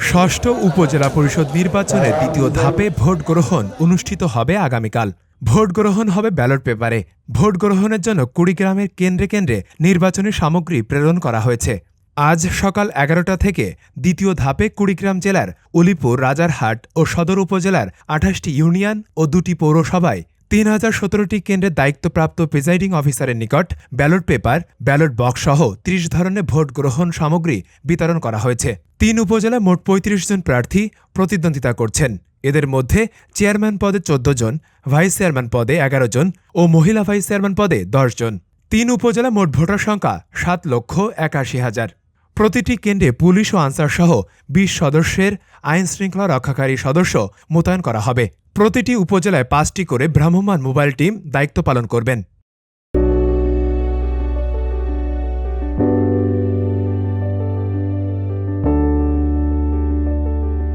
ষষ্ঠ উপজেলা পরিষদ নির্বাচনের দ্বিতীয় ধাপে ভোট গ্রহণ অনুষ্ঠিত হবে আগামীকাল। ভোট গ্রহণ হবে ব্যালট পেপারে। ভোট গ্রহণের জন্য কুড়িগ্রামের কেন্দ্রে কেন্দ্রে নির্বাচনী সামগ্রী প্রেরণ করা হয়েছে। আজ সকাল এগারোটা থেকে দ্বিতীয় ধাপে কুড়িগ্রাম জেলার উলিপুর, রাজারহাট ও সদর উপজেলার আঠাশটি ইউনিয়ন ও দুটি পৌরসভায় তিন হাজার সতেরোটি কেন্দ্রের দায়িত্বপ্রাপ্ত প্রিজাইডিং অফিসারের নিকট ব্যালট পেপার, ব্যালট বক্স সহ ত্রিশ ধরনের ভোট গ্রহণ সামগ্রী বিতরণ করা হয়েছে। তিন উপজেলায় মোট পঁয়ত্রিশ জন প্রার্থী প্রতিদ্বন্দ্বিতা করছেন। এদের মধ্যে চেয়ারম্যান পদে চোদ্দ জন, ভাইস চেয়ারম্যান পদে এগারো জন ও মহিলা ভাইস চেয়ারম্যান পদে দশ জন। তিন উপজেলা মোট ভোটার সংখ্যা সাত লক্ষ একাশি হাজার। প্রতিটি কেন্দ্রে পুলিশ ও আনসার সহ বিশ সদস্যের আইন শৃঙ্খলা রক্ষাকারী সদস্য মোতায়েন করা হবে। প্রতিটি উপজেলায় পাঁচটি করে ভ্রাম্যমাণ মোবাইল টিম দায়িত্ব পালন করবেন।